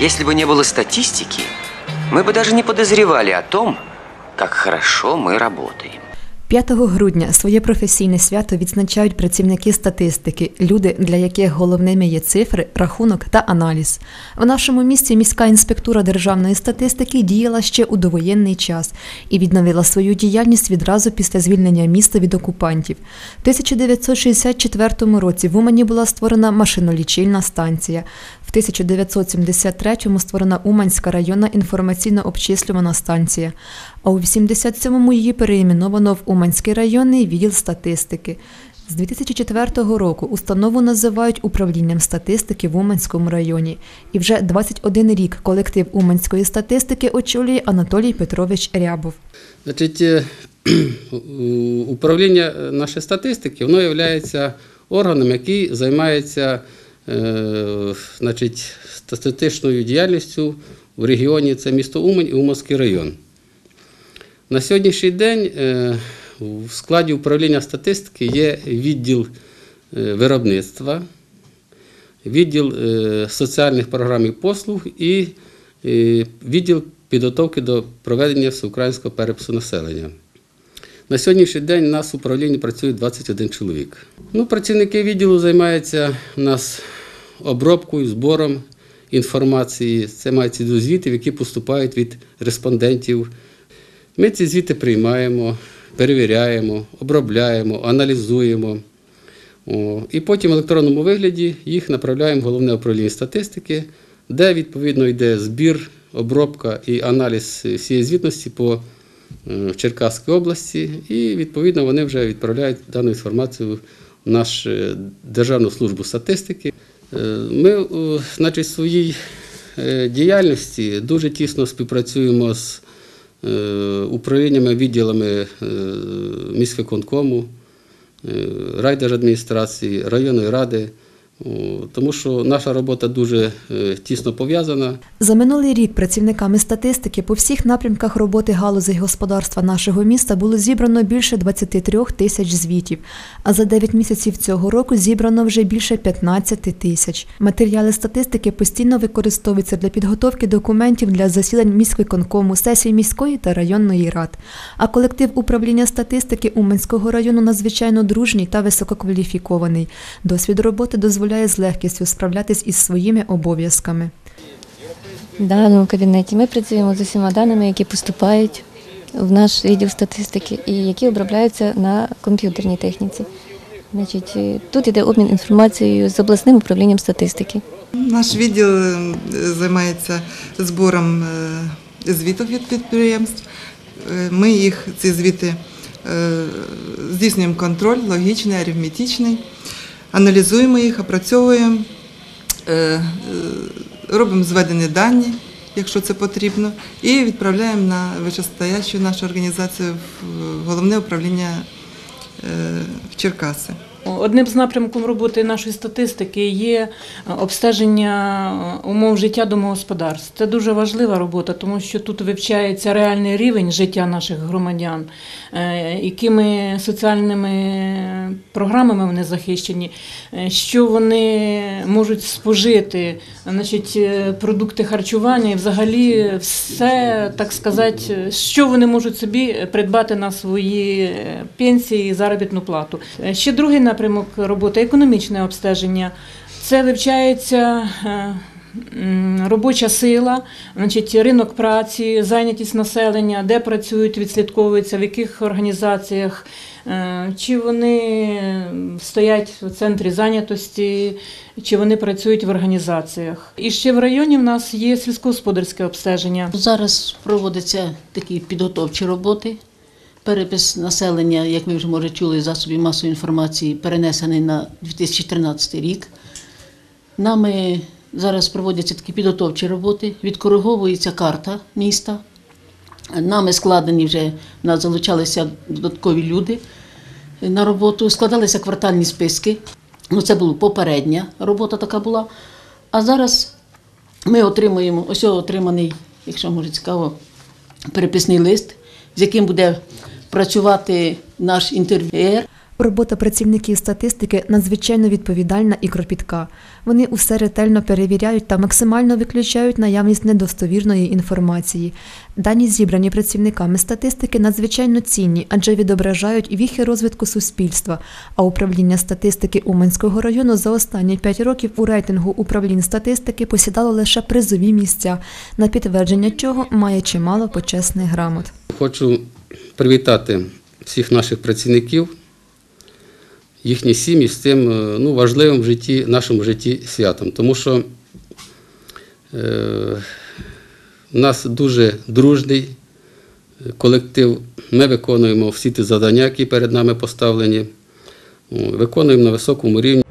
Если бы не было статистики, мы бы даже не подозревали о том, как хорошо мы работаем. 5 грудня своє професійне свято відзначають працівники статистики, люди, для яких головними є цифри, рахунок та аналіз. В нашому місті міська інспектура державної статистики діяла ще у довоєнний час і відновила свою діяльність відразу після звільнення міста від окупантів. В 1964 році в Умані була створена машинолічильна станція. В 1973-му створена Уманська районна інформаційно-обчислювана станція, а у 87-му її переіменовано в Уманський районний відділ статистики. З 2004 року установу називають управлінням статистики в Уманському районі. І вже 21 рік колектив Уманської статистики очолює Анатолій Петрович Рябов. Значить, е, управління нашої статистики воно є органом, який займається е, значить, статистичною діяльністю в регіоні це місто Умань і Уманський район. На сьогоднішній день е, в складі управління статистики є відділ е, виробництва, відділ е, соціальних програм і послуг і відділ підготовки до проведення всеукраїнського перепису населення. На сьогоднішній день у нас в управлінні працює 21 чоловік. Ну, працівники відділу займаються у нас обробкою, збором інформації. Це мається до звітів, які поступають від респондентів. Ми ці звіти приймаємо, перевіряємо, обробляємо, аналізуємо. О, І потім в електронному вигляді їх направляємо в головне управління статистики, де відповідно йде збір, обробка і аналіз всієї звітності по е, Черкаській області, і відповідно вони вже відправляють дану інформацію в нашу е, Державну службу статистики. Е, Ми, значить, в своїй діяльності дуже тісно співпрацюємо з управліннями, відділами е, міськвиконкому, е, райдержадміністрації, районної ради, тому що наша робота дуже е, тісно пов'язана. За минулий рік працівниками статистики по всіх напрямках роботи галузей господарства нашого міста було зібрано більше 23 тисяч звітів, а за 9 місяців цього року зібрано вже більше 15 тисяч. Матеріали статистики постійно використовуються для підготовки документів для засідань міськвиконкому, сесій міської та районної рад. А колектив управління статистики Уманського району надзвичайно дружній та висококваліфікований. Досвід роботи дозволяє з легкістю справлятись із своїми обов'язками. В даному кабінеті ми працюємо з усіма даними, які поступають в наш відділ статистики і які обробляються на комп'ютерній техніці. Значить, е, тут йде обмін інформацією з обласним управлінням статистики. Наш відділ е, займається збором е, звітів від підприємств. Ми їх, ці звіти, здійснюємо контроль, логічний, арифметичний, аналізуємо їх, опрацьовуємо, е, е, робимо зведені дані, якщо це потрібно, і відправляємо на вищестоящу нашу організацію в головне управління е, в Черкаси. Одним з напрямків роботи нашої статистики є е, обстеження е, умов життя домогосподарств. Це дуже важлива робота, тому що тут вивчається реальний рівень життя наших громадян, е, якими соціальними програмами вони захищені, що вони можуть спожити, значить, продукти харчування і взагалі все, так сказати, що вони можуть собі придбати на свої пенсії і заробітну плату. Ще другий напрямок роботи економічне обстеження. Це вивчається е, робоча сила, значить, ринок праці, зайнятість населення, де працюють, відслідковується, в яких організаціях, е, чи вони стоять в центрі зайнятості, чи вони працюють в організаціях. І ще в районі в нас є сільськогосподарське обстеження. Зараз проводяться такі підготовчі роботи. Перепис населення, як ви вже може чули, засобів масової інформації, перенесений на 2013 рік. Нами зараз проводяться такі підготовчі роботи, відкориговується карта міста. Нами складені вже, в нас залучалися додаткові люди на роботу, складалися квартальні списки. Ну, це була попередня робота така була. А зараз ми отримуємо ось отриманий, якщо може цікаво, переписний лист, з яким буде працювати наш інтерв'юер. Робота працівників статистики надзвичайно відповідальна і кропітка. Вони усе ретельно перевіряють та максимально виключають наявність недостовірної інформації. Дані, зібрані працівниками статистики, надзвичайно цінні, адже відображають віхи розвитку суспільства. А управління статистики Уманського району за останні п'ять років у рейтингу управлінь статистики посідало лише призові місця, на підтвердження чого має чимало почесних грамот. Хочу привітати всіх наших працівників, їхні сім'ї з цим е, ну, важливим в житті, нашому житті святом. Тому що е, у нас дуже дружний колектив. Ми виконуємо всі ті завдання, які перед нами поставлені, виконуємо на високому рівні.